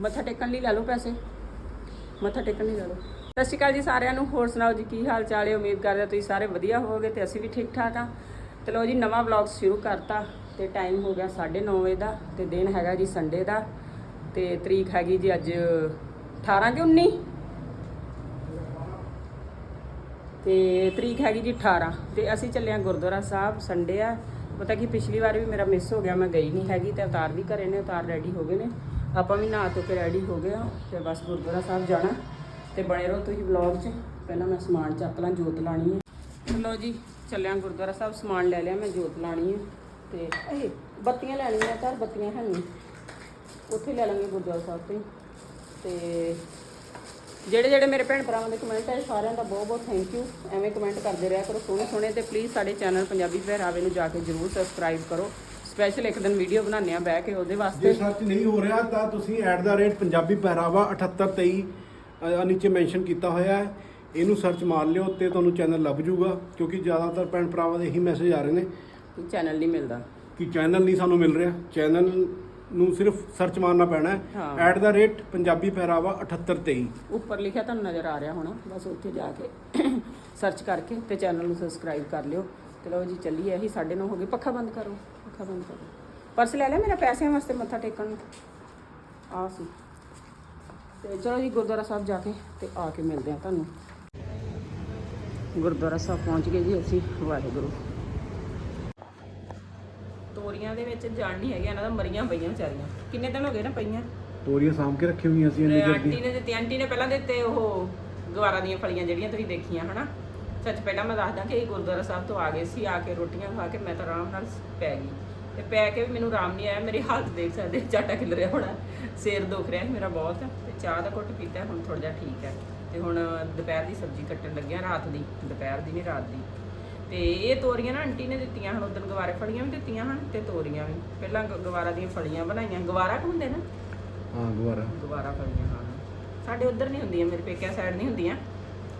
ਮੱਥਾ ਟੇਕਣ ਲਈ ਲੈ ਲਓ ਪੈਸੇ। ਮੱਥਾ ਟੇਕਣ ਲਈ ਲੈ ਲਓ। ਸਤਿ ਸ਼੍ਰੀ ਅਕਾਲ ਜੀ ਸਾਰਿਆਂ ਨੂੰ, ਹੋਰ ਸੁਣਾਓ ਜੀ, ਕੀ ਹਾਲ ਚਾਲ ਹੈ? ਉਮੀਦ ਕਰਦੇ ਹਾਂ ਤੁਸੀਂ ਸਾਰੇ ਵਧੀਆ ਹੋਵੋਗੇ ਤੇ ਅਸੀਂ ਵੀ ਠੀਕ ਠਾਕ ਆ ਤੇ ਲਓ ਜੀ, ਨਵਾਂ ਵਲੌਗ ਸ਼ੁਰੂ ਕਰਤਾ ਤੇ ਟਾਈਮ ਹੋ ਗਿਆ 9:30 ਵਜੇ ਦਾ ਤੇ ਦਿਨ ਹੈਗਾ ਜੀ ਸੰਡੇ ਦਾ ਤੇ ਤਰੀਕ ਹੈਗੀ ਜੀ ਅੱਜ 18 ਕਿ 19 ਤੇ ਤਰੀਕ ਹੈਗੀ ਜੀ 18 ਤੇ ਅਸੀਂ ਚੱਲੇ ਆ ਗੁਰਦੁਆਰਾ ਸਾਹਿਬ, ਸੰਡੇ ਆ। ਪਤਾ ਕਿ ਪਿਛਲੀ ਵਾਰ ਵੀ ਮੇਰਾ ਮਿਸ ਹੋ ਗਿਆ, ਮੈਂ ਗਈ ਨਹੀਂ ਹੈਗੀ ਤੇ ਅਵਤਾਰ ਵੀ ਘਰੇ ਨੇ, ਅਵਤਾਰ ਰੈਡੀ ਹੋ ਗਏ ਨੇ। ਆਪਾਂ ਵੀ ਨਹਾ ਧੋ ਕੇ ਰੈਡੀ ਹੋ ਗਏ ਆ ਤੇ ਬਸ ਗੁਰਦੁਆਰਾ ਸਾਹਿਬ ਜਾਣਾ। ਤੇ ਬਣੇ ਰਹੋ ਤੁਸੀਂ ਵਲੌਗ 'ਚ। ਪਹਿਲਾਂ ਮੈਂ ਸਮਾਨ ਚੱਕ ਲਾਂ, ਜੋਤ ਲਾਣੀ ਹੈ। ਲਓ ਜੀ, ਚੱਲਿਆ ਗੁਰਦੁਆਰਾ ਸਾਹਿਬ, ਸਮਾਨ ਲੈ ਲਿਆ, ਮੈਂ ਜੋਤ ਲਾਣੀ ਹੈ। ਤੇ ਇਹ ਬੱਤੀਆਂ ਲੈਣੀਆਂ ਚਾਰ ਬੱਤੀਆਂ ਹੈ ਉੱਥੇ ਲੈ ਲਾਂਗੇ ਗੁਰਦੁਆਰਾ ਸਾਹਿਬ ਤੋਂ। ਹੀ। ਤੇ ਜਿਹੜੇ ਜਿਹੜੇ ਮੇਰੇ ਭੈਣ ਭਰਾਵਾਂ ਦੇ ਕਮੈਂਟ ਆਏ ਸਾਰਿਆਂ ਦਾ ਬਹੁਤ ਬਹੁਤ ਥੈਂਕ ਯੂ ਐਵੇਂ ਕਮੈਂਟ ਕਰਦੇ ਰਿਹਾ ਕਰੋ, ਸੋਹਣੇ ਸੋਹਣੇ। ਤੇ ਪਲੀਜ਼ ਸਾਡੇ ਚੈਨਲ ਪੰਜਾਬੀ ਪਹਿਰਾਵੇ ਨੂੰ ਜਾ ਕੇ ਜਰੂਰ ਸਬਸਕ੍ਰਾਈਬ ਕਰੋ। ਸਪੈਸ਼ਲ ਇੱਕ ਦਿਨ ਵੀਡੀਓ ਬਣਾਉਂਦੇ ਆ ਬਹਿ ਕੇ ਉਹਦੇ ਜੇ ਵਾਸਤੇ ਸਰਚ ਨਹੀਂ ਹੋ ਰਿਹਾ ਤਾਂ ਤੁਸੀਂ @ਦਾ ਪੰਜਾਬੀ ਪਹਿਰਾਵਾ 7823 ਅਹ ਨੀਚੇ ਮੈਂਸ਼ਨ ਕੀਤਾ ਹੋਇਆ ਹੈ। ਇਹਨੂੰ ਸਰਚ ਮਾਰ ਲਿਓ ਤੇ ਤੁਹਾਨੂੰ ਚੈਨਲ ਲੱਭ ਜਾਊਗਾ ਕਿਉਂਕਿ ਜ਼ਿਆਦਾਤਰ ਭੈਣ ਭਰਾਵਾਂ ਦੇ ਇਹੀ ਮੈਸੇਜ ਆ ਰਹੇ ਨੇ। ਚੈਨਲ ਨਹੀਂ ਮਿਲਦਾ। ਕਿ ਚੈਨਲ ਨਹੀਂ ਸਾਨੂੰ ਮਿਲ ਰਿਹਾ। ਚੈਨਲ ਨੂੰ ਸਿਰਫ ਸਰਚ ਮਾਰਨਾ ਪੈਣਾ ਹਾਂ। ਹੈ। @ਦਾ ਪੰਜਾਬੀ ਪਹਿਰਾਵਾ 7823 ਉੱਪਰ ਲਿਖਿਆ ਤੁਹਾਨੂੰ ਨਜ਼ਰ ਆ ਰਿਹਾ ਹੋਣਾ। ਬਸ ਉੱਥੇ ਜਾ ਕੇ ਸਰਚ ਕਰਕੇ ਤੇ ਚੈਨਲ ਨੂੰ ਸਬਸਕ੍ਰਾਈਬ ਕਰ ਲਿਓ। ਤੇ ਲਓ ਜੀ ਚੱਲੀਏ। ਇਹੀ 9:30 ਹੋ ਗਏ। ਪੱਖਾ ਬੰਦ ਕਰੋ। ਪੱਖਾ ਬੰਦ ਕਰੋ ਪਰਸ ਲੈ ਲਿਆ ਮੇਰਾ ਪੈਸਿਆਂ ਵਾਸਤੇ ਮੱਥਾ ਟੇਕਣ ਨੂੰ। ਆ ਸੀ। ਤੇ ਚਲੋ ਜੀ ਗੁਰਦੁਆਰਾ ਸਾਹਿਬ ਜਾ ਕੇ ਤੇ ਆ ਕੇ ਮਿਲਦੇ ਆ ਤੁਹਾਨੂੰ। ਗੁਰਦੁਆਰਾ ਸਾਹਿਬ ਪਹੁੰਚ ਗਏ ਜੀ ਅਸੀਂ ਵਾਹਿਗੁਰੂ। ਤੋਰੀਆਂ ਦੇ ਵਿੱਚ ਜਾਣ ਨਹੀਂ ਹੈਗਾ ਇਹਨਾਂ ਦਾ ਮਰੀਆਂ ਪਈਆਂ ਵਿਚਾਰੀਆਂ। ਕਿੰਨੇ ਦਿਨ ਹੋ ਗਏ ਨਾ ਪਈਆਂ? ਤੋਰੀਆਂ ਸਾਂਭ ਕੇ ਰੱਖੀ ਹੋਈਆਂ ਸੀ ਤੇ ਆਂਟੀ ਨੇ ਦਿੱਤੀ ਆਂਟੀ ਨੇ ਪਹਿਲਾਂ ਦਿੱਤੇ ਉਹ ਗਵਾਰਾਂ ਦੀਆਂ ਫਲੀਆਂ ਜਿਹੜੀਆਂ ਤੁਸੀਂ ਦੇਖੀਆਂ ਹਨਾ? ਸੱਚ ਪਹਿਲਾਂ ਮੈਂ ਦੱਸਦਾ ਕਿ ਇਹ ਗੁਰਦੁਆਰਾ ਸਾਹਿਬ ਤੋਂ ਆ ਗਏ ਸੀ ਆ ਕੇ ਰੋਟੀਆਂ ਖਾ ਕੇ ਮੈਂ ਤਾਂ ਆਰਾਮ ਨਾਲ ਪੈ ਗਈ। ਤੇ ਪੈ ਕੇ ਵੀ ਮੈਨੂੰ ਆਰਾਮ ਨਹੀਂ ਆਇਆ। ਮੇਰੀ ਹਾਲਤ ਦੇਖ ਸਕਦੇ ਚਾਟਾ ਖਿਲ ਰਿਹਾ ਹੋਣਾ। ਸਿਰ ਦੁਖ ਰਿਹਾ ਮੇਰਾ ਬਹੁਤ ਤੇ ਚਾਹ ਦਾ ਘੁੱਟ ਪੀਤਾ ਹੁਣ ਥੋੜਾ ਜਿਹਾ ਠੀਕ ਹੈ। ਤੇ ਹੁਣ ਦੁਪਹਿਰ ਦੀ ਸਬਜ਼ੀ ਕੱਟਣ ਲੱਗਿਆ ਰਾਤ ਦੀ ਦੁਪਹਿਰ ਦੀ ਨਹੀਂ ਰਾਤ ਦੀ। ਤੇ ਇਹ ਤੋਰੀਆਂ ਨਾ ਆਂਟੀ ਨੇ ਦਿੱਤੀਆਂ ਹਨ ਉਦੋਂ ਗਵਾਰੇ ਫਲੀਆਂ ਵੀ ਦਿੱਤੀਆਂ ਹਨ ਤੇ ਤੋਰੀਆਂ ਵੀ। ਪਹਿਲਾਂ ਗ- ਗਵਾਰਾ ਦੀਆਂ ਫਲੀਆਂ ਬਣਾਈਆਂ। ਗਵਾਰਾ ਕੁ ਹੁੰਦੇ ਨਾ ਹਾਂ ਦੁਬਾਰਾ ਦੁਬਾਰਾ ਫਲੀਆਂ ਹਾਂ। ਸਾਡੇ ਉੱਧਰ ਨਹੀਂ ਹੁੰਦੀਆਂ ਮੇਰੇ ਪੇਕਿਆਂ ਸਾਈਡ ਨਹੀਂ ਹੁੰਦੀਆਂ।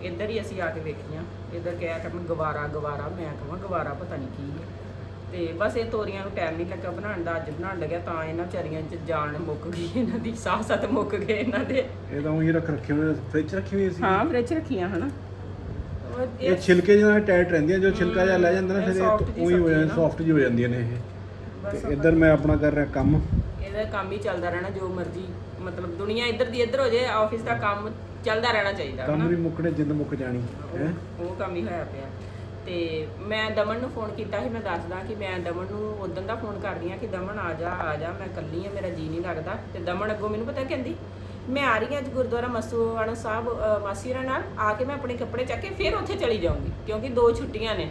ਇੱਧਰ ਹੀ ਅਸੀਂ ਆ ਕੇ ਵੇਖੀਆਂ। ਇੱਧਰ ਕਿਹਾ ਕਿ ਮੈਂ ਗਵਾਰਾ ਗਵਾਰਾ ਮੈਂ ਕਹਾਂ ਗਵਾਰਾ ਪਤਾ ਨਹੀਂ ਕੀ ਹੈ। ਤੇ ਬਸ ਇਹ ਤੋਰੀਆਂ ਨੂੰ ਟਾਈਮ ਨਹੀਂ ਲੱਗਾ ਬਣਾਉਣ ਦਾ ਅੱਜ ਬਣਾਉਣ ਲੱਗਿਆ ਤਾਂ ਇਹਨਾਂ ਵਿਚਾਰੀਆਂ 'ਚ ਜਾਨ ਮੁੱਕ ਗਈ ਇਹਨਾਂ ਦੀ ਸਾਹ ਸੱਤ ਮੁੱਕ ਗਏ ਇਹਨਾਂ ਦੇ। ਇਹ ਤਾਂ ਉਹੀ ਰੱਖ ਰੱਖੇ ਹੋਏ ਫ੍ਰਿਜ ਰੱਖੀ ਹੋਈ ਸੀ। ਹਾਂ ਫ੍ਰਿਜ ਰੱਖੀਆਂ ਹਨਾ। ਉਹ ਇਹ ਛਿਲਕੇ ਜਿਹਨਾਂ ਟਾਈਟ ਰਹਿੰਦੀਆਂ ਜੋ ਛਿਲਕਾ ਜਿਹਾ ਲੈ ਜਾਂਦਾ ਨਾ ਫਿਰ ਇਹ ਉਹੀ ਹੋ ਜਾਂਦਾ। ਸੌਫਟ ਜਿਹੀ ਹੋ ਜਾਂਦੀਆਂ ਨੇ ਇਹ। ਤੇ ਇੱਧਰ ਮੈਂ ਆਪਣਾ ਕਰ ਰਿਹਾ ਕੰਮ। ਇਹਦਾ ਕੰਮ ਹੀ ਚੱਲਦਾ ਰਹਿਣਾ ਜੋ ਮਰਜ਼ੀ ਮਤਲਬ ਦੁਨੀਆ ਇੱਧਰ ਦੀ ਇੱਧਰ ਹੋ ਜਾਏ ਆਫਿਸ ਦਾ ਕੰਮ ਚੱਲਦਾ ਰਹਿਣਾ ਚਾਹੀਦਾ ਕੰਮ ਨਹੀਂ ਮੁੱਕਣੇ ਜਿੰਦ ਮੁੱਕ ਜਾਣੀ ਹੈ। ਉਹ ਕੰਮ ਹੀ ਹੋਇਆ ਪਿਆ। ਤੇ ਮੈਂ ਦਮਨ ਨੂੰ ਫੋਨ ਕੀਤਾ ਸੀ ਮੈਂ ਦੱਸਦਾ ਕਿ ਮੈਂ ਦਮਨ ਨੂੰ ਉਦੋਂ ਦਾ ਫੋਨ ਕਰਦੀ ਆ ਕਿ ਦਮਨ ਆ ਜਾ ਆ ਜਾ ਮੈਂ ਇਕੱਲੀ ਆ ਮੇਰਾ ਜੀ ਨਹੀਂ ਲੱਗਦਾ। ਤੇ ਦਮਨ ਅੱਗੋਂ ਮੈਨੂੰ ਪਤਾ ਕਹਿੰਦੀ ਮੈਂ ਆ ਰਹੀ ਹਾਂ ਅੱਜ ਗੁਰਦੁਆਰਾ ਮਸੂਆਣਾ ਸਾਹਿਬ ਮਾਸੀ ਹੋਰਾਂ ਨਾਲ ਆ ਕੇ ਮੈਂ ਆਪਣੇ ਕੱਪੜੇ ਚੱਕ ਕੇ ਫਿਰ ਉੱਥੇ ਚਲੀ ਜਾਊਂਗੀ ਕਿਉਂਕਿ ਦੋ ਛੁੱਟੀਆਂ ਨੇ।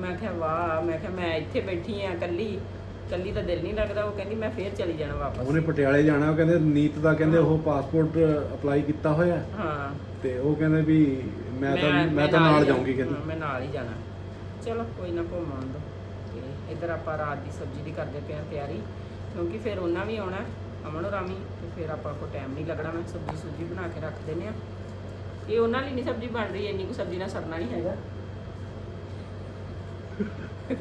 ਮੈਂ ਕਿਹਾ ਵਾਹ ਮੈਂ ਕਿਹਾ ਮੈਂ ਇੱਥੇ ਬੈਠੀ ਆ ਇਕੱਲੀ ਇਕੱਲੀ ਤਾਂ ਦਿਲ ਨਹੀਂ ਲੱਗਦਾ ਉਹ ਕਹਿੰਦੀ ਮੈਂ ਫਿਰ ਚਲੀ ਜਾਣਾ ਵਾਪਸ। ਉਹਨੇ ਪਟਿਆਲੇ ਜਾਣਾ ਉਹ ਕਹਿੰਦੇ ਨੀਤ ਦਾ ਕਹਿੰਦੇ ਉਹ ਪਾਸਪੋਰਟ ਅਪਲਾਈ ਕੀਤਾ ਹੋਇਆ। ਹਾਂ। ਤੇ ਉਹ ਕਹਿੰਦੇ ਵੀ ਮੈਂ ਤਾਂ ਮੈਂ ਤਾਂ ਨਾਲ ਜਾਊਂਗੀ ਕਹਿੰਦੀ ਮੈਂ ਨਾਲ ਹੀ ਜਾਣਾ। ਚਲੋ ਕੋਈ ਨਾ ਘੁੰਮ ਦੋ ਤੇ ਇੱਧਰ ਆਪਾਂ ਰਾਤ ਦੀ ਸਬਜ਼ੀ ਦੀ ਕਰਦੇ ਪਏ ਤਿਆਰੀ। ਕਿਉਂਕਿ ਫਿਰ ਉਹਨਾਂ ਵੀ ਆਉਣਾ ਅਮਨ ਰਾਮੀ ਤੇ ਫਿਰ ਆਪਾਂ ਕੋ ਟਾਈਮ ਨਹੀਂ ਲੱਗਣਾ। ਮੈਂ ਸਬਜ਼ੀ ਸੁਬਜ਼ੀ ਬਣਾ ਕੇ ਰੱਖ ਦਿੰਨੇ ਆ ਇਹ ਉਹਨਾਂ ਲਈ ਨਹੀਂ ਸਬਜ਼ੀ ਬਣ ਰਹੀ ਇੰਨੀ ਕੋ ਸਬਜ਼ੀ ਨਾਲ ਸਰਨਾ ਨਹੀਂ ਹੈਗਾ।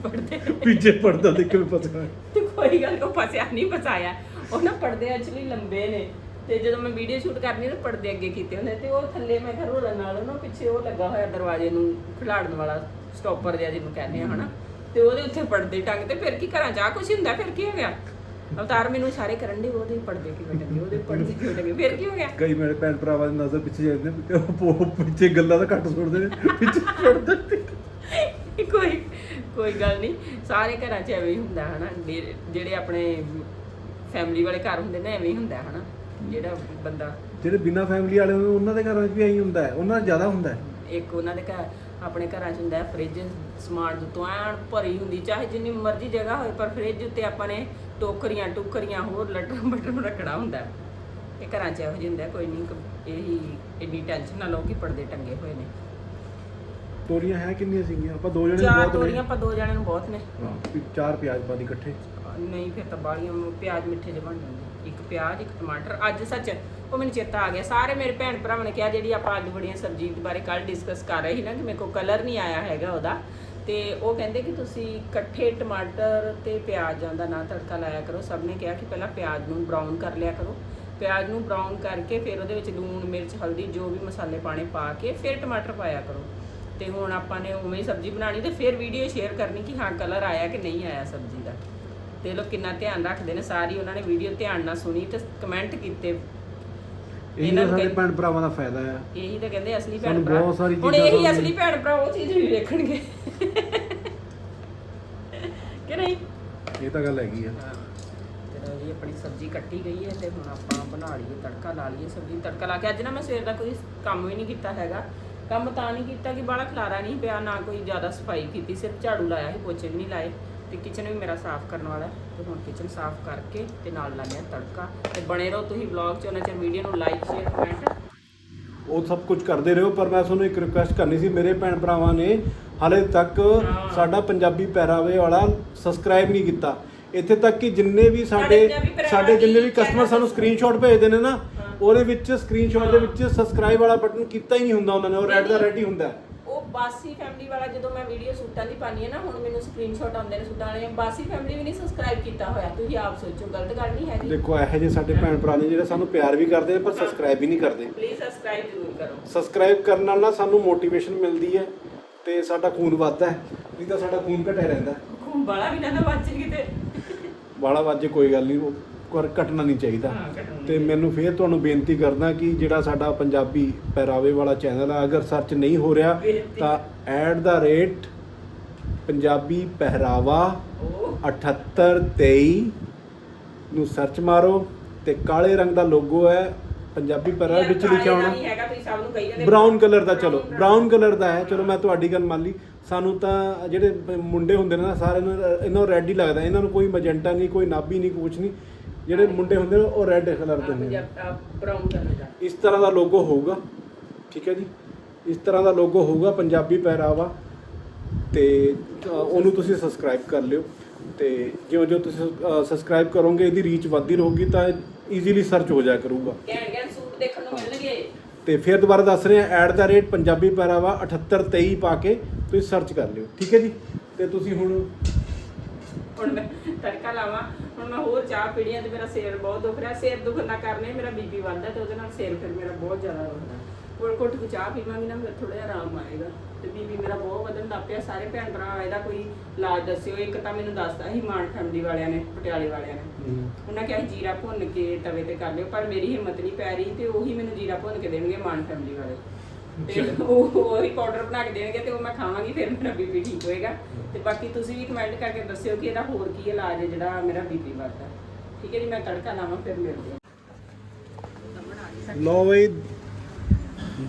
ਪੜਦੇ ਪਿੱਛੇ ਪੜਦਾ ਦੇਖ ਕੇ ਪਤਾ। ਤੇ ਕੋਈ ਗੱਲ ਉਹ ਫਸਿਆ ਨਹੀਂ ਫਸਾਇਆ। ਉਹ ਨਾ ਪਰਦੇ ਐਕਚੁਅਲੀ ਲੰਬੇ ਨੇ। ਤੇ ਜਦੋਂ ਮੈਂ ਵੀਡੀਓ ਸ਼ੂਟ ਕਰਨੀ ਤਾਂ ਪਰਦੇ ਅੱਗੇ ਕੀਤੇ ਹੁੰਦੇ ਤੇ ਉਹ ਥੱਲੇ ਮੈਂ ਕਿਹਾ ਰੋਲਣ ਨਾਲ ਨਾ ਪਿੱਛੇ ਉਹ ਲੱਗਾ ਹੋਇਆ ਦਰਵਾਜ਼ੇ ਨੂੰ ਖਿਲਾੜਨ ਵਾਲਾ ਸਟਾਪਰ ਜਿਹਾ ਜਿਹਨੂੰ ਕਹਿੰਦੇ ਆ ਹਨਾ? ਤੇ ਉਹਦੇ ਉੱਤੇ ਪਰਦੇ ਟੰਗ ਤੇ ਫਿਰ ਕੀ ਘਰਾਂ ਆ ਕੁਛ ਹੁੰਦਾ ਫਿਰ ਕੀ ਹੋ ਗਿਆ? ਅਵਤਾਰ ਮੈਨੂੰ ਸਾਰੇ ਕਰਨ ਦੇ ਉਹਦੇ ਪਰਦੇ ਕਿਵੇਂ ਟੰਗੇ ਉਹਦੇ ਪਰਦੇ ਕਿਵੇਂ ਟੰਗੇ ਫਿਰ ਕੀ ਹੋ ਗਿਆ? ਕਈ ਮੇਰੇ ਭੈਣ ਭਰਾਵਾਂ ਦੀ ਨਜ਼ਰ ਪਿੱਛੇ ਜਾਂਦੇ ਨੇ ਉਹ ਪਿੱਛੇ ਗੱਲਾਂ ਤਾਂ ਘੱਟ ਸੁਣਦੇ ਨੇ ਪਿੱਛੇ ਪੜਦੇ ਨੇ। ਕੋਈ ਕੋਈ ਗੱਲ ਨਹੀਂ ਸਾਰੇ ਘਰਾਂ 'ਚ ਐਵੇਂ ਹੀ ਹੁੰਦਾ ਹਨਾ? ਜਿਹੜੇ ਜਿਹੜੇ ਆਪਣੇ ਫੈਮਿਲੀ ਵਾਲੇ ਘਰ ਹੁੰਦੇ ਨੇ ਐਵੇਂ ਹੀ ਹੁੰਦਾ ਹਨਾ? ਜਿਹੜਾ ਬੰਦਾ ਜਿਹੜੇ ਬਿਨਾ ਫੈਮਿਲੀ ਵਾਲੇ ਉਹਨਾਂ ਦੇ ਘਰਾਂ ਵਿੱਚ ਵੀ ਐਂ ਹੁੰਦਾ ਹੈ। ਉਹਨਾਂ ਦਾ ਜ਼ਿਆਦਾ ਹੁੰਦਾ ਹੈ। ਇੱਕ ਉਹਨਾਂ ਦੇ ਘਰ ਆਪਣੇ ਘਰਾਂ 'ਚ ਹੁੰਦਾ ਹੈ ਫ੍ਰਿਜ ਸਮਾਨ ਤੋਂ ਐਨ ਭਰੀ ਹੁੰਦੀ ਚਾਹੇ ਜਿੰਨੀ ਮਰਜ਼ੀ ਜਗ੍ਹਾ ਹੋਵੇ ਪਰ ਫ੍ਰਿਜ ਉੱਤੇ ਆਪਾਂ ਨੇ ਟੋਕਰੀਆਂ ਟੁਕਰੀਆਂ ਹੋਰ ਲੱਟਰ ਬੱਟਰ ਰੱਖਣਾ ਹੁੰਦਾ ਹੈ। ਇਹ ਘਰਾਂ 'ਚ ਇਹੋ ਜਿਹਾ ਹੁੰਦਾ ਹੈ, ਕੋਈ ਨਹੀਂ ਇਹੀ ਇੰਨੀ ਟੈਨਸ਼ਨ ਨਾ ਲਓ ਕਿ ਪਰਦੇ ਟੰਗੇ ਹੋਏ ਨੇ। ਤੋਰੀਆਂ ਹੈ ਕਿੰਨੀਆਂ ਸੀਗੀਆਂ? ਆਪਾਂ ਦੋ ਜਣੇ ਚਾਰ ਬਹੁਤ ਤੋਰੀਆਂ ਨੇ ਆਪਾਂ ਦੋ ਜਣਿਆਂ ਨੂੰ ਬਹੁਤ ਨੇ। ਹਾਂ ਵੀ ਚਾਰ ਪਿਆਜ਼ ਪਾ ਦੀ ਇਕੱਠੇ। ਨਹੀਂ ਫਿਰ ਤਾਂ ਬਾਲੀਆਂ ਪਿਆਜ਼ ਮਿੱਠੇ ਜਿਹੇ ਬਣ ਜਾਂਦੇ। ਇੱਕ ਪਿਆਜ਼, ਇੱਕ ਟਮਾਟਰ। ਅੱਜ ਸੱਚ ਉਹ ਮੈਨੂੰ ਚੇਤਾ ਆ ਗਿਆ। ਸਾਰੇ ਮੇਰੇ ਭੈਣ ਭਰਾਵਾਂ ਨੇ ਕਿਹਾ, ਜਿਹੜੀ ਆਪਾਂ ਆਲੂ ਬੜੀਆਂ ਸਬਜ਼ੀ ਬਾਰੇ ਕੱਲ ਡਿਸਕਸ ਕਰ ਰਹੇ ਸੀ ਨਾ, ਕਿ ਮੇਰੇ ਕੋਲ ਕਲਰ ਨਹੀਂ ਆਇਆ ਹੈਗਾ ਉਹਦਾ। ਤੇ ਉਹ ਕਹਿੰਦੇ ਕਿ ਤੁਸੀਂ ਇਕੱਠੇ ਟਮਾਟਰ ਤੇ ਪਿਆਜ਼ਾਂ ਦਾ ਨਾ ਤੜਕਾ ਲਾਇਆ ਕਰੋ। ਸਭ ਨੇ ਕਿਹਾ ਕਿ ਪਹਿਲਾਂ ਪਿਆਜ਼ ਨੂੰ ਬਰਾਊਨ ਕਰ ਲਿਆ ਕਰੋ। ਪਿਆਜ਼ ਨੂੰ ਬਰਾਊਨ ਕਰਕੇ ਫਿਰ ਉਹਦੇ ਵਿੱਚ ਲੂਣ, ਮਿਰਚ, ਹਲਦੀ, ਜੋ ਵੀ ਮਸਾਲੇ ਪਾਣੇ ਪਾ ਕੇ ਫਿਰ ਟਮਾਟਰ ਪਾਇਆ ਕਰੋ। ਤੇ ਹੁਣ ਆਪਾਂ ਨੇ ਉਵੇਂ ਹੀ ਸਬਜ਼ੀ ਬਣਾਣੀ ਤੇ ਫਿਰ ਵੀਡੀਓ ਸ਼ੇਅਰ ਕਰਨੀ ਕਿ ਹਾਂ ਕਲਰ ਆਇਆ ਕਿ ਨਹੀਂ ਆਇਆ ਸਬਜ਼ੀ ਦਾ। ਤੇ ਲੋਕ ਕਿੰਨਾ ਧਿਆਨ ਰੱਖਦੇ ਨੇ ਸਾਰੀ ਉਹਨਾਂ ਨੇ ਵੀਡੀਓ ਧਿਆਨ ਨਾਲ ਸੁਣੀ ਤੇ ਕਮੈਂਟ ਕੀਤੇ। ਇਹ ਇਹਨਾਂ ਨੂੰ ਸਾਡੇ ਭੈਣ ਭਰਾਵਾਂ ਦਾ ਫਾਇਦਾ ਹੈ ਇਹੀ ਤਾਂ ਕਹਿੰਦੇ ਅਸਲੀ ਭੈਣ ਸਾਨੂੰ ਭਰਾ ਬਹੁਤ ਸਾਰੀ ਹੁਣ ਚੀਜ਼ਾਂ ਇਹੀ ਅਸਲੀ ਭੈਣ ਭਰਾ ਉਹ ਚੀਜ਼ ਵੀ ਵੇਖਣਗੇ। ਕਿ ਨਹੀਂ? ਇਹ ਤਾਂ ਗੱਲ ਹੈਗੀ ਆ। ਚਲੋ ਜੀ ਆਪਣੀ ਸਬਜ਼ੀ ਕੱਟੀ ਗਈ ਹੈ ਤੇ ਹੁਣ ਆਪਾਂ ਬਣਾ ਲਈਏ ਤੜਕਾ ਲਾ ਲਈਏ ਸਬਜ਼ੀ ਨੂੰ ਤੜਕਾ ਲਾ ਕੇ ਅੱਜ ਨਾ ਮੈਂ ਸਵੇਰ ਦਾ ਕੋਈ ਕੰਮ ਵੀ ਨਹੀਂ ਕੀਤਾ ਹੈਗਾ। ਕੰਮ ਤਾਂ ਨਹੀਂ ਕੀਤਾ ਕਿ ਬਾਹਲਾ ਖਲਾਰਾ ਨਹੀਂ ਪਿਆ ਨਾ ਕੋਈ ਜ਼ਿਆਦਾ ਸਫ਼ਾਈ ਕੀਤੀ ਸਿਰਫ ਝਾੜੂ ਲਾਇਆ ਸੀ ਪੋਚੇ ਵੀ ਨਹੀਂ ਲਾਏ। ਤੇ ਕਿਚਨ ਵੀ ਮੇਰਾ ਸਾਫ਼ ਕਰਨ ਵਾਲਾ ਤੇ ਹੁਣ ਕਿਚਨ ਸਾਫ਼ ਕਰਕੇ ਤੇ ਨਾਲ ਲਾ ਲਿਆ ਤੜਕਾ। ਤੇ ਬਣੇ ਰਹੋ ਤੁਸੀਂ ਵਲੌਗ 'ਚ ਉਹਨਾਂ ਚਿਰ ਵੀਡੀਓ ਨੂੰ ਲਾਈਕ ਸ਼ੇਅਰ ਕਮੈਂਟ ਉਹ ਸਭ ਕੁਝ ਕਰਦੇ ਰਹੋ ਪਰ ਮੈਂ ਤੁਹਾਨੂੰ ਇੱਕ ਰਿਕੁਐਸਟ ਕਰਨੀ ਸੀ ਮੇਰੇ ਭੈਣ ਭਰਾਵਾਂ ਨੇ ਹਾਲੇ ਤੱਕ। ਸਾਡਾ ਪੰਜਾਬੀ ਪਹਿਰਾਵੇ ਵਾਲਾ ਸਬਸਕ੍ਰਾਈਬ ਨਹੀਂ ਕੀਤਾ। ਇੱਥੇ ਤੱਕ ਕਿ ਜਿੰਨੇ ਵੀ ਸਾਡੇ ਸਾਡੇ ਜਿੰਨੇ ਵੀ ਕਸਟਮਰ ਸਾਨੂੰ ਸਕਰੀਨਸ਼ਾਟ ਭੇਜਦੇ ਨੇ ਨਾ ਉਹਦੇ ਵਿੱਚ ਸਕਰੀਨਸ਼ਾਟ ਦੇ ਵਿੱਚ ਸਬਸਕ੍ਰਾਈਬ ਵਾਲਾ ਬਟਨ ਕੀਤਾ ਹੀ ਨਹੀਂ ਹੁੰਦਾ ਉਹਨਾਂ ਨੇ ਉਹ ਰੈੱਡ ਦਾ ਰੈੱਡ ਹੀ ਹੁੰਦਾ। ਬਾਸੀ ਫੈਮਿਲੀ ਵਾਲਾ ਜਦੋਂ ਮੈਂ ਵੀਡੀਓ ਸੂਟਾਂ ਦੀ ਪਾਣੀ ਹੈ ਨਾ ਹੁਣ ਮੈਨੂੰ ਸਕਰੀਨਸ਼ਾਟ ਆਉਂਦੇ ਨੇ ਸੂਟਾਂ ਵਾਲੇ। ਬਾਸੀ ਫੈਮਿਲੀ ਵੀ ਨਹੀਂ ਸਬਸਕ੍ਰਾਈਬ ਕੀਤਾ ਹੋਇਆ। ਤੁਸੀਂ ਆਪ ਸੋਚੋ ਗਲਤ ਗੱਲ ਨਹੀਂ ਹੈਗੀ। ਦੇਖੋ ਇਹੋ ਜਿਹੇ ਸਾਡੇ ਭੈਣ ਭਰਾ ਨੇ ਜਿਹੜੇ ਸਾਨੂੰ ਪਿਆਰ ਵੀ ਕਰਦੇ ਨੇ ਪਰ ਸਬਸਕ੍ਰਾਈਬ ਹੀ ਨਹੀਂ ਕਰਦੇ। ਪਲੀਜ਼ ਸਬਸਕ੍ਰਾਈਬ ਜ਼ਰੂਰ ਕਰੋ। ਸਬਸਕ੍ਰਾਈਬ ਕਰਨ ਨਾਲ ਨਾ ਸਾਨੂੰ ਮੋਟੀਵੇਸ਼ਨ ਮਿਲਦੀ ਹੈ ਤੇ ਸਾਡਾ ਖੂਨ ਵੱਧਦਾ ਹੈ। ਨਹੀਂ ਤਾਂ ਸਾਡਾ ਖੂਨ ਘਟਿਆ ਰਹਿੰਦਾ ਖੂਨ ਬਾਲਾ ਵੀ ਨਾ ਨਾ ਵੱਜ ਕਿਤੇ। ਬਾਲਾ ਵਾਜੇ ਕੋਈ ਗੱਲ ਨਹੀਂ। ਉਹ ਕਰ ਘਟਣਾ ਨਹੀਂ ਚਾਹੀਦਾ। ਤੇ ਮੈਨੂੰ ਫੇਰ ਤੁਹਾਨੂੰ ਬੇਨਤੀ ਕਰਦਾ ਕਿ ਜਿਹੜਾ ਸਾਡਾ ਪੰਜਾਬੀ ਪਹਿਰਾਵੇ ਵਾਲਾ ਚੈਨਲ ਆ ਅਗਰ ਸਰਚ ਨਹੀਂ ਹੋ ਰਿਹਾ। ਤਾਂ ਐਟ ਦਾ ਰੇਟ ਪੰਜਾਬੀ ਪਹਿਰਾਵਾ ਉਹ 7823 ਨੂੰ ਸਰਚ ਮਾਰੋ ਤੇ ਕਾਲੇ ਰੰਗ ਦਾ ਲੋਗੋ ਹੈ ਪੰਜਾਬੀ ਪਹਿਰਾਵੇ ਵਿੱਚ ਲਿਖਿਆ ਹੋਣਾ। ਨਹੀਂ ਹੈਗਾ ਤੁਸੀਂ ਸਭ ਨੂੰ ਕਹੀ ਜਾਂਦੇ ਬ੍ਰਾਊਨ ਕਲਰ ਦਾ ਚਲੋ ਬ੍ਰਾਊਨ ਕਲਰ ਦਾ। ਹੈ। ਚਲੋ ਮੈਂ ਤੁਹਾਡੀ ਗੱਲ ਮੰਨ ਲਈ। ਸਾਨੂੰ ਤਾਂ ਜਿਹੜੇ ਮੁੰਡੇ ਹੁੰਦੇ ਨੇ ਨਾ ਸਾਰੇ ਨੂੰ ਇਹਨਾਂ ਨੂੰ ਰੈੱਡ ਹੀ ਲੱਗਦਾ। ਇਹਨਾਂ ਨੂੰ ਕੋਈ ਮੈਜੈਂਟਾ ਨਹੀਂ ਕੋਈ ਨਾਭੀ ਨਹੀਂ ਕੁਛ ਨਹੀਂ। ਜਿਹੜੇ ਮੁੰਡੇ ਹੁੰਦੇ ਨੇ ਉਹ ਰੈੱਡ ਕਲਰ ਦੇ ਹੁੰਦੇ ਨੇ। ਬ੍ਰਾਊਨ ਕਲਰ ਦਾ। ਇਸ ਤਰ੍ਹਾਂ ਦਾ ਲੋਗੋ ਹੋਊਗਾ ਠੀਕ ਹੈ ਜੀ? ਇਸ ਤਰ੍ਹਾਂ ਦਾ ਲੋਗੋ ਹੋਊਗਾ ਪੰਜਾਬੀ ਪਹਿਰਾਵਾ ਤੇ ਉਹਨੂੰ ਤੁਸੀਂ ਸਬਸਕ੍ਰਾਈਬ ਕਰ ਲਿਓ ਤੇ ਜਿਉਂ ਜਿਉਂ ਤੁਸੀਂ ਸਬਸਕ੍ਰਾਈਬ ਕਰੋਗੇ ਇਹਦੀ ਰੀਚ ਵੱਧਦੀ ਰਹੂਗੀ ਤਾਂ ਈਜ਼ੀਲੀ ਸਰਚ ਹੋ ਜਾਇਆ ਕਰੂਗਾ। ਘੈਂਟ ਘੈਂਟ ਸੂਟ ਦੇਖਣ ਨੂੰ ਮਿਲਣਗੇ। ਤੇ ਫਿਰ ਦੁਬਾਰਾ ਦੱਸ ਰਹੇ ਆ ਐਟ ਦਾ ਰੇਟ ਪੰਜਾਬੀ ਪਹਿਰਾਵਾ 7823 ਪਾ ਕੇ ਤੁਸੀਂ ਸਰਚ ਕਰ ਲਿਓ ਠੀਕ ਹੈ ਜੀ? ਤੇ ਤੁਸੀਂ ਹੁਣ ਹੁਣ ਮੈਂ ਤੜਕਾ ਲਾਵਾਂ। ਹੁਣ ਮੈਂ ਹੋਰ ਚਾਹ ਪੀਣੀ ਆ ਤੇ ਮੇਰਾ ਸਿਰ ਬਹੁਤ ਦੁਖ ਰਿਹਾ। ਸਿਰ ਦੁਖਣ ਦਾ ਕਾਰਨ ਇਹ ਮੇਰਾ ਬੀਪੀ ਵੱਧਦਾ ਤੇ ਉਹਦੇ ਨਾਲ ਸਿਰ ਫਿਰ ਮੇਰਾ ਬਹੁਤ ਜ਼ਿਆਦਾ ਦੁਖਦਾ। ਕੋਲ ਕੋਟ ਕੁ ਚਾਹ ਪੀਵਾਂਗੀ ਨਾ ਫਿਰ ਥੋੜਾ ਜਿਹਾ ਆਰਾਮ ਆਏਗਾ ਤੇ ਬੀਪੀ ਮੇਰਾ ਬਹੁਤ ਵਧਣ ਲੱਗ ਪਿਆ। ਸਾਰੇ ਭੈਣ ਭਰਾ ਇਹਦਾ ਕੋਈ ਇਲਾਜ ਦੱਸਿਓ। ਇੱਕ ਤਾਂ ਮੈਨੂੰ ਦੱਸਦਾ ਸੀ ਮਾਨ ਫੈਮਿਲੀ ਵਾਲਿਆਂ ਨੇ ਪਟਿਆਲੇ ਵਾਲਿਆਂ ਨੇ। ਉਹਨਾਂ ਕਿਹਾ ਜੀਰਾ ਭੁੰਨ ਕੇ ਤਵੇ ਤੇ ਕਰ ਲਿਓ ਪਰ ਮੇਰੀ ਹਿੰਮਤ ਨਹੀਂ ਪੈ ਰਹੀ ਤੇ ਉਹੀ ਮੈਨੂੰ ਜੀਰਾ ਭੁੰਨ ਕੇ ਦੇਣਗੇ ਮਾਨ ਫੈਮਿਲੀ ਵਾਲੇ। ਤੇ ਉਹ ਉਹੀ ਪਾਊਡਰ ਬਣਾ ਕੇ ਦੇਣਗੇ ਤੇ ਉਹ ਮੈਂ ਖਾਵਾਂਗੀ ਫਿਰ ਮੇਰਾ ਬੀਪੀ ਠੀਕ ਹੋਏਗਾ। ਤੇ ਬਾਕੀ ਤੁਸੀਂ ਵੀ ਕਮੈਂਟ ਕਰਕੇ ਦੱਸਿਓ ਕਿ ਇਹਦਾ ਹੋਰ ਕੀ ਇਲਾਜ ਹੈ ਜਿਹੜਾ ਮੇਰਾ ਬੀਪੀ ਵੱਧਦਾ। ਠੀਕ ਹੈ ਜੀ ਮੈਂ ਤੜਕਾ ਲਾਵਾਂ ਫਿਰ ਮਿਲਦੇ ਹਾਂ। ਲੋ ਬਈ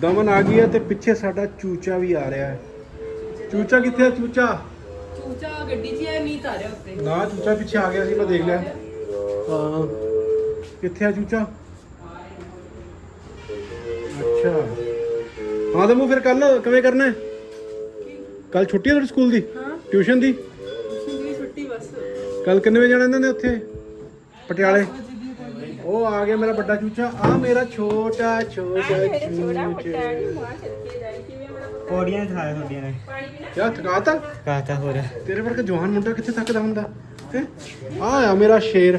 ਦਮਨ ਆ ਗਈ ਹੈ ਤੇ ਪਿੱਛੇ ਸਾਡਾ ਚੂਚਾ ਵੀ ਆ ਰਿਹਾ ਹੈ। ਚੂਚਾ ਕਿੱਥੇ ਹੈ ਚੂਚਾ? ਚੂਚਾ ਗੱਡੀ 'ਚ ਹੈ ਨੀਤ ਆ ਰਿਹਾ ਉੱਤੇ। ਨਾ ਚੂਚਾ ਪਿੱਛੇ ਆ ਗਿਆ ਸੀ ਮੈਂ ਦੇਖ ਲਿਆ। ਹਾਂ। ਕਿੱਥੇ ਆ ਚੂਚਾ? ਅੱਛਾ। ਹਾਂ ਦਮੂ ਫਿਰ ਕੱਲ ਕਿਵੇਂ ਕਰਨਾ ਹੈ? ਕੱਲ ਛੁੱਟੀ ਹੈ ਤੁਹਾਡੇ ਸਕੂਲ ਦੀ? ਹਾਂ। ਟਿਊਸ਼ਨ ਦੀ? ਦੀ ਛੁੱਟੀ ਬਸ। ਕੱਲ ਕਿੰਨੇ ਵਜੇ ਜਾਣਾ ਇਹਨਾਂ ਨੇ ਉੱਥੇ? ਪਟਿਆਲੇ? ਉਹ ਆ ਗਿਆ ਮੇਰਾ ਵੱਡਾ ਚੂਚਾ। ਆ ਮੇਰਾ ਛੋਟਾ ਛੋਟਾ ਛੋੜਾ ਵੱਡਾ ਚੂਚਾ। ਮਾਂ ਚੱਕੇ ਜਾਈ ਕਿਵੇਂ ਪੁੱਤ ਪੌੜੀਆਂ ਥਾਇਆ ਤੁਹਾਡੀਆਂ ਨੇ। ਪਾਣੀ ਪੀਣਾ? ਕਿਆ ਥਕਾਤਾ? ਕਾਤਾ ਹੋ ਰਿਹਾ ਤੇਰੇ ਵਰਗਾ ਜਵਾਨ ਮੁੰਡਾ ਕਿੱਥੇ ਥੱਕਦਾ ਹੁੰਦਾ? ਹੈ? ਆ ਆ ਮੇਰਾ ਸ਼ੇਰ।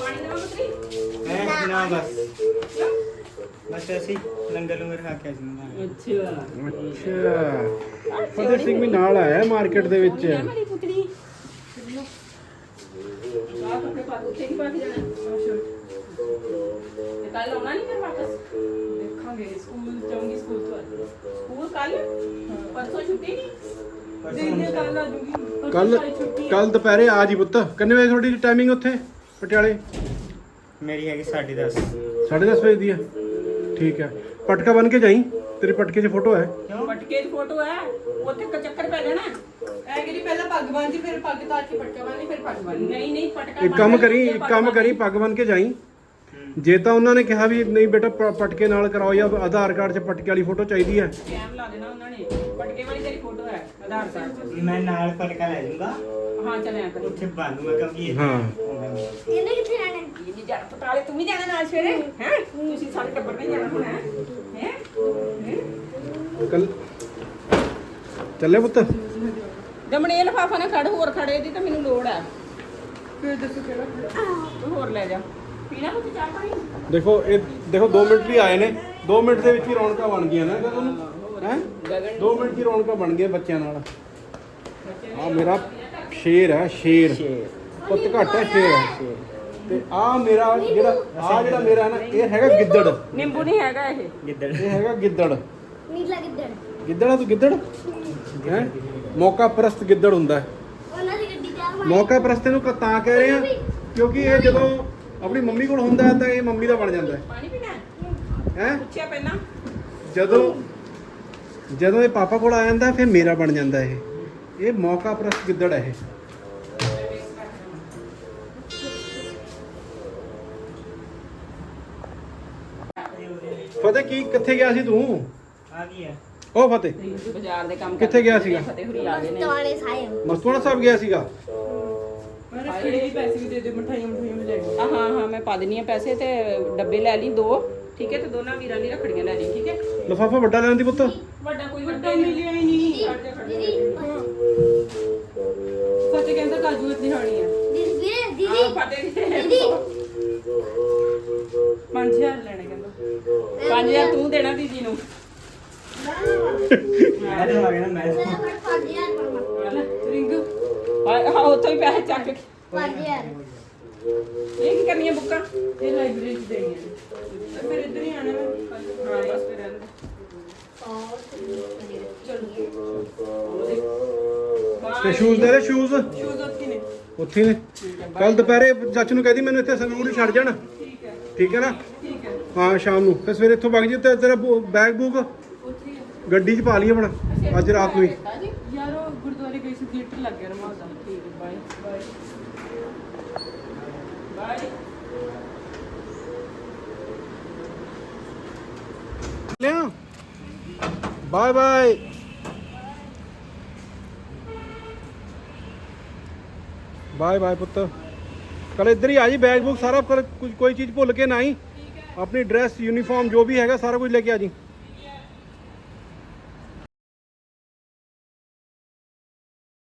ਪਾਣੀ ਨਾ ਬਸ। ਬਸ ਅਸੀਂ ਲੰਗਰ ਲੰਗਰ ਖਾ ਕੇ ਆਜੂਗਾ ਅੱਛਾ। ਅੱਛਾ। ਫਤਿਹ ਸਿੰਘ ਵੀ ਨਾਲ ਆਇਆ ਮਾਰਕੀਟ ਦੇ ਵਿੱਚ। ਮੇਰੀ ਪੁੱਤਰੀ। ਆ ਕੱਪੜੇ ਪਾ ਕੇ ਉੱਥੇ ਹੀ ਪਾ ਕੇ ਜਾਣਾ? ਤੇ ਕੱਲ ਆਉਣਾ ਨਹੀਂ ਫਿਰ ਵਾਪਸ? ਦੇਖਾਂਗੇ ਸਕੂਲ ਜਾਊਂਗੀ ਸਕੂਲ ਤੋਂ ਸਕੂਲ ਕੱਲ ਪਰਸੋਂ ਛੁੱਟੀ ਨਹੀਂ ਦਿਨ ਕੱਲ ਆ ਜੂਗੀ। ਕੱਲ ਕੱਲ ਦੁਪਹਿਰੇ ਆ ਜੀ ਪੁੱਤ। ਕਿੰਨੇ ਵਜੇ ਤੁਹਾਡੀ ਟਾਈਮਿੰਗ ਉੱਥੇ ਪਟਿਆਲੇ? ਮੇਰੀ ਹੈਗੀ 10:30 10:30 ਵਜੇ ਦੀ ਆ। ਠੀਕ ਹੈ। ਪਟਕਾ ਬਨ ਕੇ ਜਾਈ। ਤੇਰੇ ਪਟਕੇ 'ਚ ਫੋਟੋ ਹੈ। ਪਟਕੇ ਦੀ ਫੋਟੋ ਹੈ। ਉੱਥੇ ਕ ਚੱਕਰ ਪੈ ਜਾਣਾ। ਐ ਕਰੀ ਪਹਿਲਾਂ ਪੱਗ ਬੰਨ੍ਹਦੀ ਫਿਰ ਪੱਗ ਤਾਰ ਕੇ ਪਟਕਾ ਬੰਨ੍ਹਦੀ ਫਿਰ ਪੱਗ ਬੰਨ੍ਹਦੀ ਨਹੀਂ ਨਹੀਂ ਪਟਕਾ ਇੱਕ ਕੰਮ ਕਰੀ ਇੱਕ ਕੰਮ ਕਰੀ ਪੱਗ ਬਨ ਕੇ ਜਾਈ। ਜੇ ਤਾਂ ਉਹਨਾਂ ਨੇ ਕਿਹਾ ਵੀ ਨਹੀਂ ਬੇਟਾ ਪ- ਪਟਕੇ ਨਾਲ ਕਰਾਓ ਜਾਂ ਆਧਾਰ ਕਾਰਡ 'ਚ ਪਟਕੇ ਵਾਲੀ ਫੋਟੋ ਚਾਹੀਦੀ ਹੈ। ਟਾਈਮ ਲਾ ਦੇਣਾ ਉਹਨਾਂ ਨੇ। ਪਟਕੇ ਵਾਲੀ ਤੇਰੀ ਫੋਟੋ ਹੈ ਆਧਾਰ ਕਾਰਡ 'ਚ। ਮੈਂ ਨਾਲ ਪਟਕਾ ਲੈ ਜਾਊਂਗਾ। ਹਾਂ ਚੱਲਿਆ ਕਰ। ਉੱਥੇ ਬਾਂਧੂਗਾ ਕਿਉਂਕਿ ਹਾਂ। ਇਹਨੇ ਕਿੱਥੇ ਜਾਣਾ ਇਹ ਨਹੀਂ ਜਾ ਪਟਾਲੇ ਤੂੰ ਵੀ ਜਾਣਾ ਨਾਲ ਸਵੇਰੇ ਹੈ? ਤੁਸੀਂ ਸਾਰੇ ਟੱਬਰ ਨਹੀਂ ਜਾਣਾ ਹੁਣ ਹੈ? ਹੈ? ਕੱਲ ਚੱਲੇ ਪੁੱਤ? ਦਮਣੇ ਲਫਾਫਾ ਨਾ ਖੜ ਹੋਰ ਖੜੇ ਦੀ ਤਾਂ ਮੈਨੂੰ ਲੋੜ ਹੈ ਫਿਰ ਦੱਸੋ ਕਿਹੜਾ ਤੂੰ ਹੋਰ ਲੈ ਜਾ। ਪੀਣਾ ਕੁਝ ਚਾਹ ਪਾਣੀ? ਦੇਖੋ ਇਹ ਦੇਖੋ 2 ਮਿੰਟ ਲਈ ਆਏ ਨੇ। 2 ਮਿੰਟ ਦੇ ਵਿੱਚ ਹੀ ਰੌਣਕਾਂ ਬਣ ਗਈਆਂ ਨਾ ਤੁਹਾਨੂੰ? ਹੈ? ਗਗਨ 2 ਮਿੰਟ ਦੀ ਰੌਣਕਾਂ ਬਣ ਗਈਆਂ ਬੱਚਿਆਂ ਨਾਲ। ਆ ਮੇਰਾ ਸ਼ੇਰ ਹੈ ਸ਼ੇਰ। ਪੁੱਤ ਘੱਟ ਹੈ ਸ਼ੇਰ ਹੈ। ਤੇ ਆ ਮੇਰਾ ਜਿਹੜਾ ਆ ਜਿਹੜਾ ਮੇਰਾ ਹੈ ਨਾ ਇਹ ਹੈਗਾ ਗਿੱਦੜ। ਨਿੰਬੂ ਨਹੀਂ ਹੈਗਾ ਇਹ। ਗਿੱਦੜ। ਇਹ ਹੈਗਾ ਗਿੱਦੜ। ਨੀਲਾ ਗਿੱਦੜ। ਗਿੱਦੜ ਆ ਤੂੰ ਗਿੱਦੜ? ਹੈ? ਮੌਕਾ ਪ੍ਰਸਤ ਗਿੱਦੜ ਹੁੰਦਾ। ਹੈ ਉਹਨਾਂ ਦੀ ਗੱਡੀ ਜਾ ਮੌਕਾ ਪ੍ਰਸਤ ਨੂੰ ਕ- ਤਾਂ ਕਹਿ ਰਹੇ ਆ ਕਿਉਂਕਿ ਇਹ ਜਦੋਂ ਆਪਣੀ ਮੰਮੀ ਕੋਲ ਹੁੰਦਾ ਹੈ ਤਾਂ ਇਹ ਮੰਮੀ ਦਾ ਬਣ ਜਾਂਦਾ ਹੈ। ਪਾਣੀ ਪੀਣਾ? ਹੈ? ਪੁੱਛਿਆ ਪਹਿਲਾਂ। ਜਦੋਂ ਜਦੋਂ ਇਹ ਪਾਪਾ ਕੋਲ ਆ ਜਾਂਦਾ ਫਿਰ ਮੇਰਾ ਬਣ ਜਾਂਦਾ ਇਹ। ਇਹ ਮੌਕਾ ਪ੍ਰਸਤ ਗਿੱਦੜ ਹੈ ਇਹ। ਫਤਿਹ ਕੀ ਕਿੱਥੇ ਗਿਆ ਸੀ ਤੂੰ? ਆ ਗਈ ਹੈ ਉਹ ਫਤਿਹ ਬਾਜ਼ਾਰ ਦੇ ਕੰਮ ਕਿੱਥੇ ਗਿਆ ਸੀਗਾ? ਫਤਿਹ ਹੁਰੀ ਆ ਗਏ ਨੇ ਤਵਾਲੇ ਸਾਏ ਮਸਤੂਆਣਾ ਸਾਹਿਬ ਗਿਆ ਸੀਗਾ? ਮੈਂ ਰੱਖੜੀ ਦੇ ਪੈਸੇ ਵੀ ਦੇ ਦੇ ਮਠਾਈਆਂ ਮਠਾਈਆਂ ਵੀ ਲੈ ਗਈ ਆ ਹਾਂ ਹਾਂ ਮੈਂ ਪਾ ਦਿੰਨੀ ਆ ਪੈਸੇ ਤੇ ਡੱਬੇ ਲੈ ਲਈ ਦੋ ਠੀਕ ਹੈ ਤੇ ਦੋਨਾਂ ਵੀਰਾਂ ਦੀ ਰੱਖੜੀਆਂ ਲੈ ਲਈ ਠੀਕ ਹੈ ਲਫਾਫਾ ਵੱਡਾ ਲੈਣ ਦੀ ਪੁੱਤ। ਵੱਡਾ ਕੋਈ ਵੱਡਾ ਮਿਲਿਆ ਹੀ ਨਹੀਂ ਦੀਦੀ ਫਤਿਹ ਕਹਿੰਦਾ ਕਾਜੂ ਇਤਨੀ ਖਾਣੀ ਹੈ ਦੀਦੀ ਵੀਰੇ ਹਾਂ ਦੀਦੀ ਫਤਿਹ। ਦੀਦੀ 5000 ਤੂੰ ਦੇਣਾ ਦੀਦੀ ਨੂੰ। ਮੈਂ ਤਾਂ ਆ ਗਿਆ ਨਾ ਮੈਂ ਮੈਂ ਫੜ ਫੜ ਯਾਰ ਰਿੰਗ। ਹਾਂ ਹਾਂ ਉੱਥੋਂ ਹੀ ਪੈਸੇ ਚੱਕ ਕੇ। ਫੜ ਯਾਰ ਇਹ ਕੀ ਕਰਨੀਆਂ ਬੁੱਕਾਂ? ਇਹ ਲਾਇਬ੍ਰੇਰੀ ਚ ਦੇਣੀਆਂ ਨੇ। ਫਿਰ ਇੱਧਰ ਹੀ ਆਣਾ ਮੈਂ। ਹਾਂ ਬਸ ਫਿਰ ਰਹਿਣ ਦੇ। ਤੇ ਸ਼ੂਜ਼ ਦੇ ਦੇ ਸ਼ੂਜ਼ ਸ਼ੂਜ਼ ਉੱਥੇ ਨੇ। ਉੱਥੇ ਨੇ। ਕੱਲ ਦੁਪਹਿਰੇ ਚਾਚੂ ਨੂੰ ਕਹਦੀ ਮੈਨੂੰ ਇੱਥੇ ਸੰਗਰੂਰ ਹੀ ਛੱਡ ਜਾਣ। ਠੀਕ ਹੈ। ਠੀਕ ਹੈ ਨਾ? ਹੈ ਸ਼ਾਮ ਨੂੰ। ਫਿਰ ਸਵੇਰੇ ਇੱਥੋਂ ਵਗ ਜੀ ਤੇ ਤੇਰਾ ਬੈਗ ਬੂਗ। ਗੱਡੀ 'ਚ ਪਾ ਲਈ ਆਪਣਾ। ਅੱਜ ਰਾਤ ਨੂੰ ਹੀ। ਯਾਰ ਉਹ ਗੁਰਦੁਆਰੇ ਗਈ ਸੀ ਥੀਏਟਰ ਲੱਗ ਗਿਆ ਰਮਾਲ ਦਾ ਠੀਕ ਹੈ ਬਾਏ ਬਾਏ ਬਾਏ ਲਿਆ। ਬਾਏ ਬਾਏ ਬਾਏ ਬਾਏ ਪੁੱਤ। ਕੱਲ ਇੱਧਰ ਹੀ ਆ ਜੀ ਬੈਗ ਬੁੱਕ ਸਾਰਾ ਕੁਝ ਕੋਈ ਚੀਜ਼ ਭੁੱਲ ਕੇ ਨਾ ਆਈ। ਆਪਣੀ ਡਰੈਸ ਯੂਨੀਫਾਰਮ ਜੋ ਵੀ ਹੈਗਾ ਸਾਰਾ ਕੁਝ ਲੈ ਕੇ ਆ ਜੀ।